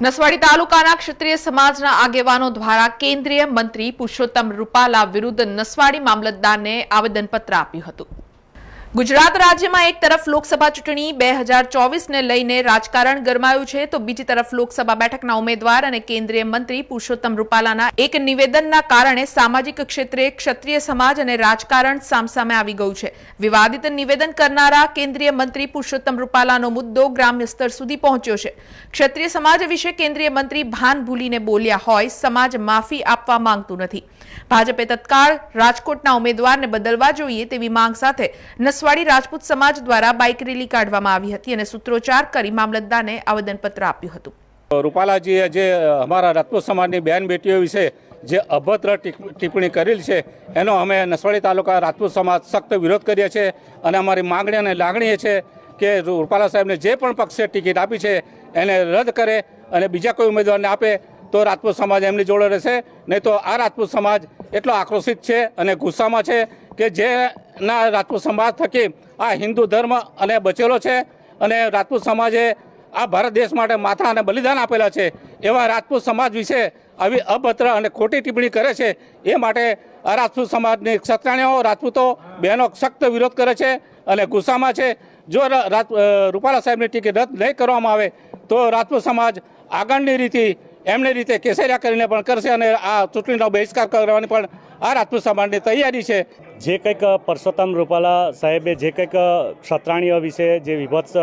નસવાડી તાલુકાના ક્ષત્રિય સમાજના આગેવાનો દ્વારા કેન્દ્રીય મંત્રી પુરુષોત્તમ રૂપાલા વિરુદ્ધ નસવાડી મામલતદારને આવેદનપત્ર આપ્યું હતું. ગુજરાત રાજ્યમાં એક તરફ લોકસભા ચૂંટણી બે હજાર ચોવીસને લઈને રાજકારણ ગરમાયું છે, તો બીજી તરફ લોકસભા બેઠકના ઉમેદવાર અને કેન્દ્રીય મંત્રી પુરુષોત્તમ રૂપાલાના એક નિવેદનના કારણે સામાજિક ક્ષેત્રે ક્ષત્રિય સમાજ અને રાજકારણ સામસામે આવી ગયું છે. વિવાદિત નિવેદન કરનારા કેન્દ્રીય મંત્રી પુરુષોત્તમ રૂપાલાનો મુદ્દો ગ્રામ્ય સ્તર સુધી પહોંચ્યો છે. ક્ષત્રિય સમાજ વિશે કેન્દ્રીય મંત્રી ભાન ભૂલીને બોલ્યા હોય, સમાજ માફી આપવા માંગતું નથી. ભાજપે તત્કાળ રાજકોટના ઉમેદવારને બદલવા જોઈએ તેવી માંગ સાથે નસવાડી રાજપૂત સમાજ દ્વારા બાઇક રેલી કાઢવામાં આવી હતી અને સૂત્રોચ્ચાર કરી મામલતદારને આવેદનપત્ર આપ્યું હતું. રૂપાલાજીએ જે અમારા રાજપૂત સમાજની બેન બેટીઓ વિશે જે અભદ્ર ટિપ્પણી કરેલી છે, એનો અમે નસવાડી તાલુકા રાજપૂત સમાજ સખ્ત વિરોધ કરીએ છીએ અને અમારી માંગણી અને લાગણી છે કે રૂપાલા સાહેબને જે પણ પક્ષે ટિકિટ આપી છે, એને રદ કરે અને બીજા કોઈ ઉમેદવારને આપે તો રાજપૂત સમાજ એમની જોડે રહેશે. નહીં તો આ રાજપૂત સમાજ એટલો આક્રોશિત છે અને ગુસ્સામાં છે કે જેના રાજપૂત સમાજ થકી આ હિન્દુ ધર્મ અને બચેલો છે અને રાજપૂત સમાજે આ ભારત દેશ માટે માથા અને બલિદાન આપેલા છે એવા રાજપૂત સમાજ વિશે આવી અભદ્ર અને ખોટી ટિપ્પણી કરે છે એ માટે આ રાજપૂત સમાજની ક્ષત્રાણીઓ રાજપૂતો બહેનો સખ્ત વિરોધ કરે છે અને ગુસ્સામાં છે. જો રૂપાલા સાહેબની ટિકિટ રદ નહીં કરવામાં આવે તો રાજપૂત સમાજ આગળની રીતિ એમની રીતે કેસરિયા કરીને પણ કરશે અને આ ચૂંટણીનો બહિષ્કાર કરવાની પણ આ રાજપૂત સમાજની તૈયારી છે. જે કંઈક પરસોત્તમ રૂપાલા સાહેબે જે કંઈક ક્ષત્રાણીઓ વિશે જે વિભત્સ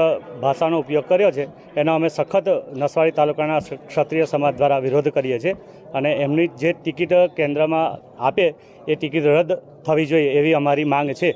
ભાષાનો ઉપયોગ કર્યો છે, એનો અમે સખત નસવાડી તાલુકાના ક્ષત્રિય સમાજ દ્વારા વિરોધ કરીએ છીએ અને એમની જે ટિકિટ કેન્દ્રમાં આપે એ ટિકિટ રદ થવી જોઈએ એવી અમારી માંગ છે.